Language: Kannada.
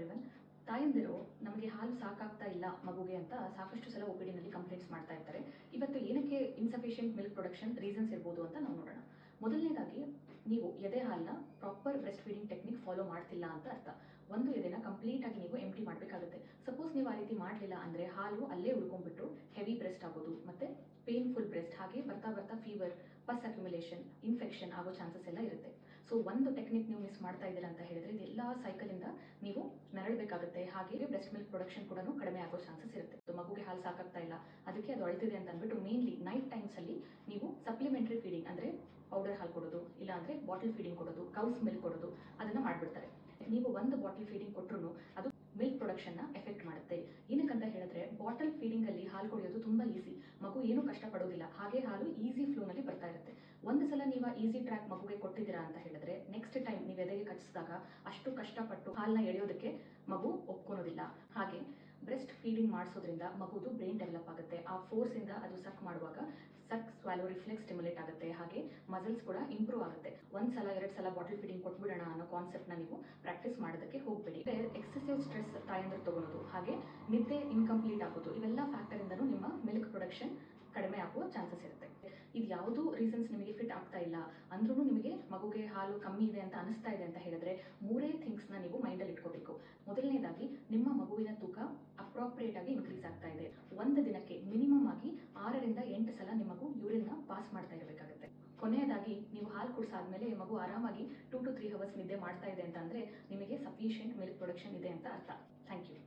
ಎವ್ರಿವನ್ ತಾಯಂದಿರು ನಮಗೆ ಹಾಲು ಸಾಕಾಗ್ತಾ ಇಲ್ಲ ಮಗುಗೆ ಅಂತ ಸಾಕಷ್ಟು ಸಲ ಒ ಪಿ ಡಿನಲ್ಲಿ ಕಂಪ್ಲೇಂಟ್ಸ್ ಮಾಡ್ತಾ ಇರ್ತಾರೆ. ಇವತ್ತು ಏನಕ್ಕೆ ಇನ್ಸಫಿಷಿಯಂಟ್ ಮಿಲ್ಕ್ ಪ್ರೊಡಕ್ಷನ್ ರೀಸನ್ಸ್ ಇರ್ಬೋದು ಅಂತ ನಾವು ನೋಡೋಣ. ಮೊದಲನೇದಾಗಿ ನೀವು ಎದೆ ಹಾಲನ್ನ proper breast feeding technique follow ಮಾಡ್ತಿಲ್ಲ ಅಂತ ಅರ್ಥ. ಒಂದು ಎದೆನ ಕಂಪ್ಲೀಟ್ ಆಗಿ ನೀವು ಎಂಟಿ ಮಾಡಬೇಕಾಗುತ್ತೆ. ಸಪೋಸ್ ನೀವು ಆ ರೀತಿ ಮಾಡಲಿಲ್ಲ ಅಂದರೆ ಹಾಲು ಅಲ್ಲೇ ಉಳ್ಕೊಂಡ್ಬಿಟ್ಟು ಹೆವಿ ಬ್ರೆಸ್ಟ್ ಆಗೋದು, ಮತ್ತೆ ಪೇನ್ಫುಲ್ ಬ್ರೆಸ್ಟ್ ಹಾಗೆ ಬರ್ತಾ ಬರ್ತಾ ಫೀವರ್ ಪಸ್ ಅಕ್ಯುಮುಲೇಷನ್ ಇನ್ಫೆಕ್ಷನ್ ಆಗೋ ಚಾನ್ಸಸ್ ಎಲ್ಲ ಇರುತ್ತೆ. ಸೊ ಒಂದು ಟೆಕ್ನಿಕ್ ನೀವು ಮಿಸ್ ಮಾಡ್ತಾ ಇದ್ದೀರಾ ಅಂತ ಹೇಳಿದ್ರೆ ಇದೆಲ್ಲ ಸೈಕಲಿಂದ ನೀವು ನರಳಬೇಕಾಗುತ್ತೆ ಹಾಗೆ ಬ್ರೆಸ್ಟ್ ಮಿಲ್ಕ್ ಪ್ರೊಡಕ್ಷನ್ ಕೂಡ ಕಡಿಮೆ ಆಗೋ ಚಾನ್ಸಸ್ ಇರುತ್ತೆ. ಮಗುಗೆ ಹಾಲು ಸಾಕಾಗ್ತಾ ಇಲ್ಲ. ಅದಕ್ಕೆ ಅದು ಅಳ್ತಿದೆ ಅಂತ ಅಂದ್ಬಿಟ್ಟು ಮೇನ್ಲಿ ನೈಟ್ ಟೈಮ್ಸ್ ಅಲ್ಲಿ ನೀವು ಸಪ್ಲಿಮೆಂಟರಿ ಫೀಡಿಂಗ್ ಅಂದ್ರೆ ಪೌಡರ್ ಹಾಲು ಕೊಡೋದು ಇಲ್ಲ ಅಂದ್ರೆ ಬಾಟಲ್ ಫೀಡಿಂಗ್ ಕೊಡೋದು ಕೌಸ್ ಮಿಲ್ಕ್ ಕೊಡೋದು, ಅದನ್ನ ಮಾಡ್ಬಿಡ್ತಾರೆ. ನೀವು ಒಂದು ಬಾಟಲ್ ಫೀಡಿಂಗ್ ಕೊಟ್ಟರು ಅದು ಮಿಲ್ಕ್ ಪ್ರೊಡಕ್ಷನ್ನ ಎಫೆಕ್ಟ್ ಮಾಡುತ್ತೆ. ಏನಕ್ಕಂತ ಹೇಳಿದ್ರೆ ಬಾಟಲ್ ಫೀಡಿಂಗ್ ಅಲ್ಲಿ ಹಾಲು ಕುಡಿಯೋದು ತುಂಬಾ ಈಸಿ ಮಗು ಏನು ಕಷ್ಟ ಪಡೋದಿಲ್ಲ ಹಾಗೆ ಹಾಲು ಈಸಿ ಫ್ಲೋ ನಲ್ಲಿ ಬರ್ತಾ ಇರುತ್ತೆ. ಒಂದು ಸಲ ನೀವು ಈಸಿ ಟ್ರ್ಯಾಕ್ ಮಗುಗೆ ಕೊಟ್ಟಿದ್ದೀರಾ ಅಂತ ಹೇಳಿದ್ರೆ ನೆಕ್ಸ್ಟ್ ಟೈಮ್ ನೀವು ಎದೆಗೆ ಕಚ್ಚಿಸಿದಾಗ ಅಷ್ಟು ಕಷ್ಟಪಟ್ಟು ಹಾಲನ್ನ ಎಳೆಯೋದಕ್ಕೆ ಮಗು ಒಪ್ಕೊಳೋದಿಲ್ಲ ಹಾಗೆ ಬ್ರೆಸ್ಟ್ ಫೀಡಿಂಗ್ ಮಾಡಿಸೋದ್ರಿಂದ ಮಗುದು ಬ್ರೈನ್ ಡೆವಲಪ್ ಆಗುತ್ತೆ. ಆ ಫೋರ್ಸ್ ಇಂದ ಅದು ಸಕ್ ಮಾಡುವಾಗ ಸಕ್ ಸ್ವಾಲೋ ರಿಫ್ಲೆಕ್ಸ್ ಸ್ಟಿಮ್ಯುಲೇಟ್ ಆಗುತ್ತೆ. ಹಾಗೆ ಮಸಲ್ಸ್ ಕೂಡ ಇಂಪ್ರೂವ್ ಆಗುತ್ತೆ. ಒಂದ್ ಸಲ, ಎರಡ್ ಸಲ ಬಾಟಲ್ ಫೀಡಿಂಗ್ ಕೊಟ್ಬಿಡೋಣ ಅನ್ನೋ ಕಾನ್ಸೆಪ್ಟ್ನ ನೀವು ಪ್ರಾಕ್ಟೀಸ್ ಮಾಡೋದಕ್ಕೆ ಹೋಗ್ಬೇಡಿ. ಎಕ್ಸೆಸಿವ್ ಸ್ಟ್ರೆಸ್ ತಾಯಂದ್ರೆ ತಗೊಳೋದು. ಹಾಗೆ ನಿದ್ದೆ ಇನ್ಕಂಪ್ಲೀಟ್ ಆಗೋದು. ಇವೆಲ್ಲ ಫ್ಯಾಕ್ಟರ್ ಇಂದನೂ ನಿಮ್ಮ ಮಿಲ್ಕ್ ಪ್ರೊಡಕ್ಷನ್ ಕಡಿಮೆ ಆಗುವ ಚಾನ್ಸಸ್ ಇರುತ್ತೆ. ಇದು ಯಾವುದೂ ರೀಸನ್ಸ್ ನಿಮಗೆ ಫಿಟ್ ಆಗ್ತಾ ಇಲ್ಲ ಅಂದ್ರೂ ಮಗುಗೆ ಹಾಲು ಕಮ್ಮಿ ಇದೆ ಅಂತ ಅನಿಸ್ತಾ ಇದೆ ಅಂತ ಹೇಳಿದ್ರೆ ಮೂರೇ ಥಿಂಗ್ಸ್ನ ನೀವು ಮೈಂಡಲ್ಲಿ ಇಟ್ಕೋಬೇಕು. ಮೊದಲನೇದಾಗಿ ನಿಮ್ಮ ಮಗುವಿನ ತೂಕ ಅಪ್ರಾಪ್ರಿಯೇಟ್ ಆಗಿ ಇನ್ಕ್ರೀಸ್ ಆಗ್ತಾ ಇದೆ. ಒಂದು ದಿನಕ್ಕೆ ಮಿನಿಮಮ್ ಆಗಿ ಆರರಿಂದ ಎಂಟು ಸಲ ನಿಮ್ಮ ಮಗು ಯೂರಿನ್ನ ಪಾಸ್ ಮಾಡ್ತಾ ಇರಬೇಕಾಗುತ್ತೆ. ಕೊನೆಯದಾಗಿ ನೀವು ಹಾಲು ಕುಡಿಸಾದ್ಮೇಲೆ ಮಗು ಆರಾಮಾಗಿ ಟೂ ಟು ತ್ರೀ ಅವರ್ಸ್ ನಿದ್ದೆ ಮಾಡ್ತಾ ಇದೆ ಅಂತ ಅಂದ್ರೆ ನಿಮಗೆ ಸಫಿಷಿಯಂಟ್ ಮಿಲ್ಕ್ ಪ್ರೊಡಕ್ಷನ್ ಇದೆ ಅಂತ ಅರ್ಥ. Thank you